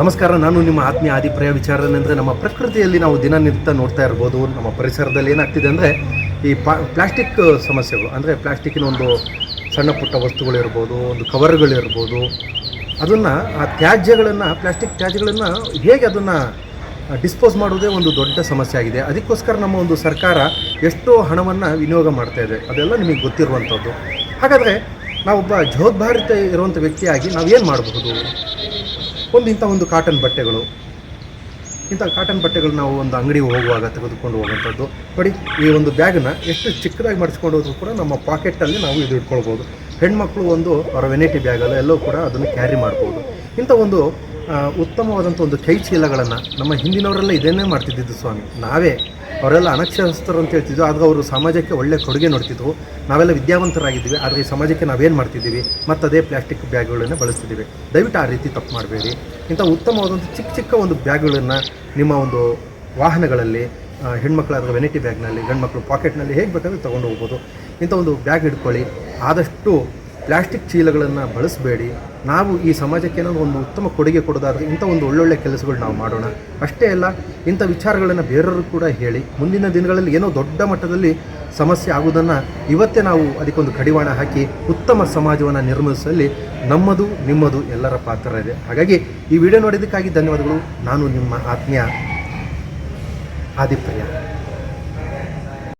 ನಮಸ್ಕಾರ, ನಾನು ನಿಮ್ಮ ಆತ್ಮೀಯ ಆದಿಪ್ರಿಯ ವಿಚಾರನೆಂದರೆ ನಮ್ಮ ಪ್ರಕೃತಿಯಲ್ಲಿ ನಾವು ದಿನನಿತ್ಯ ನೋಡ್ತಾ ಇರ್ಬೋದು. ನಮ್ಮ ಪರಿಸರದಲ್ಲಿ ಏನಾಗ್ತಿದೆ ಅಂದರೆ ಈ ಪ್ಲಾಸ್ಟಿಕ್ ಸಮಸ್ಯೆಗಳು, ಅಂದರೆ ಪ್ಲಾಸ್ಟಿಕ್ಕಿನ ಒಂದು ಸಣ್ಣ ಪುಟ್ಟ ವಸ್ತುಗಳಿರ್ಬೋದು, ಒಂದು ಕವರ್ಗಳಿರ್ಬೋದು, ಅದನ್ನು ಆ ತ್ಯಾಜ್ಯಗಳನ್ನು, ಪ್ಲಾಸ್ಟಿಕ್ ತ್ಯಾಜ್ಯಗಳನ್ನು ಹೇಗೆ ಅದನ್ನು ಡಿಸ್ಪೋಸ್ ಮಾಡುವುದೇ ಒಂದು ದೊಡ್ಡ ಸಮಸ್ಯೆ ಆಗಿದೆ. ಅದಕ್ಕೋಸ್ಕರ ನಮ್ಮ ಒಂದು ಸರ್ಕಾರ ಎಷ್ಟೋ ಹಣವನ್ನು ವಿನಿಯೋಗ ಮಾಡ್ತಾ ಇದೆ. ಅದೆಲ್ಲ ನಿಮಗೆ ಗೊತ್ತಿರುವಂಥದ್ದು. ಹಾಗಾದರೆ ನಾವೊಬ್ಬ ಜವಾಬ್ದಾರಿತ ಇರುವಂಥ ವ್ಯಕ್ತಿಯಾಗಿ ನಾವು ಏನು ಮಾಡಬಹುದು? ಒಂದು ಇಂಥ ಒಂದು ಕಾಟನ್ ಬಟ್ಟೆಗಳು. ಇಂಥ ಕಾಟನ್ ಬಟ್ಟೆಗಳು ನಾವು ಒಂದು ಅಂಗಡಿಗೆ ಹೋಗುವಾಗ ತೆಗೆದುಕೊಂಡು ಹೋಗುವಂಥದ್ದು. ನೋಡಿ, ಈ ಒಂದು ಬ್ಯಾಗನ್ನು ಎಷ್ಟು ಚಿಕ್ಕದಾಗಿ ಮಾಡಿಸ್ಕೊಂಡು ಹೋದ್ರೂ ಕೂಡ ನಮ್ಮ ಪಾಕೆಟಲ್ಲಿ ನಾವು ಇದು ಇಟ್ಕೊಳ್ಬೋದು. ಹೆಣ್ಮಕ್ಳು ಒಂದು ಅವರ ವೆನೈಟಿ ಬ್ಯಾಗಲ್ಲ ಎಲ್ಲೋ ಕೂಡ ಅದನ್ನು ಕ್ಯಾರಿ ಮಾಡ್ಬೋದು. ಇಂಥ ಒಂದು ಉತ್ತಮವಾದಂಥ ಒಂದು ಕೈ ಚೀಲಗಳನ್ನು ನಮ್ಮ ಹಿಂದಿನವರೆಲ್ಲ ಇದನ್ನೇ ಮಾಡ್ತಿದ್ದಿದ್ದು ಸ್ವಾಮಿ. ನಾವೇ ಅವರೆಲ್ಲ ಅನಕ್ಷರಸ್ಥರು ಅಂತ ಹೇಳ್ತಿದ್ವು. ಆದ್ರೆ ಅವರು ಸಮಾಜಕ್ಕೆ ಒಳ್ಳೆ ಕೊಡುಗೆ ನೋಡ್ತಿದ್ವು. ನಾವೆಲ್ಲ ವಿದ್ಯಾವಂತರಾಗಿದ್ದೀವಿ. ಆದರೆ ಈ ಸಮಾಜಕ್ಕೆ ನಾವೇನು ಮಾಡ್ತಿದ್ದೀವಿ? ಮತ್ತು ಅದೇ ಪ್ಲಾಸ್ಟಿಕ್ ಬ್ಯಾಗ್ಗಳನ್ನು ಬಳಸ್ತಿದ್ದೀವಿ. ದಯವಿಟ್ಟು ಆ ರೀತಿ ತಪ್ಪು ಮಾಡಬೇಡಿ. ಇಂಥ ಉತ್ತಮವಾದಂಥ ಚಿಕ್ಕ ಚಿಕ್ಕ ಒಂದು ಬ್ಯಾಗ್ಗಳನ್ನು ನಿಮ್ಮ ಒಂದು ವಾಹನಗಳಲ್ಲಿ ಹೆಣ್ಮಕ್ಳು ಹೆಣ್ಮಕ್ಳಾದ್ರೆ ವೆನಿಟಿ ಬ್ಯಾಗ್ನಲ್ಲಿ ಗಂಡು ಮಕ್ಕಳು ಪಾಕೆಟ್ನಲ್ಲಿ ಹೇಗೆ ಬೇಕಾದ್ರೆ ತೊಗೊಂಡು ಹೋಗ್ಬೋದು. ಇಂಥ ಒಂದು ಬ್ಯಾಗ್ ಹಿಡ್ಕೊಳ್ಳಿ. ಆದಷ್ಟು ಪ್ಲಾಸ್ಟಿಕ್ ಚೀಲಗಳನ್ನು ಬಳಸಬೇಡಿ. ನಾವು ಈ ಸಮಾಜಕ್ಕೆ ಏನಾದರೂ ಒಂದು ಉತ್ತಮ ಕೊಡುಗೆ ಕೊಡೋದಾದ್ರೆ ಇಂಥ ಒಂದು ಒಳ್ಳೊಳ್ಳೆ ಕೆಲಸಗಳು ನಾವು ಮಾಡೋಣ. ಅಷ್ಟೇ ಅಲ್ಲ, ಇಂಥ ವಿಚಾರಗಳನ್ನು ಬೇರೆಯವರು ಕೂಡ ಹೇಳಿ. ಮುಂದಿನ ದಿನಗಳಲ್ಲಿ ಏನೋ ದೊಡ್ಡ ಮಟ್ಟದಲ್ಲಿ ಸಮಸ್ಯೆ ಆಗುವುದನ್ನು ಇವತ್ತೇ ನಾವು ಅದಕ್ಕೊಂದು ಕಡಿವಾಣ ಹಾಕಿ ಉತ್ತಮ ಸಮಾಜವನ್ನು ನಿರ್ಮಿಸುವಲ್ಲಿ ನಮ್ಮದು, ನಿಮ್ಮದು ಎಲ್ಲರ ಪಾತ್ರ ಇದೆ. ಹಾಗಾಗಿ ಈ ವಿಡಿಯೋ ನೋಡಿದ್ದಕ್ಕಾಗಿ ಧನ್ಯವಾದಗಳು. ನಾನು ನಿಮ್ಮ ಆತ್ಮೀಯ ಆದಿಪ್ರಿಯ.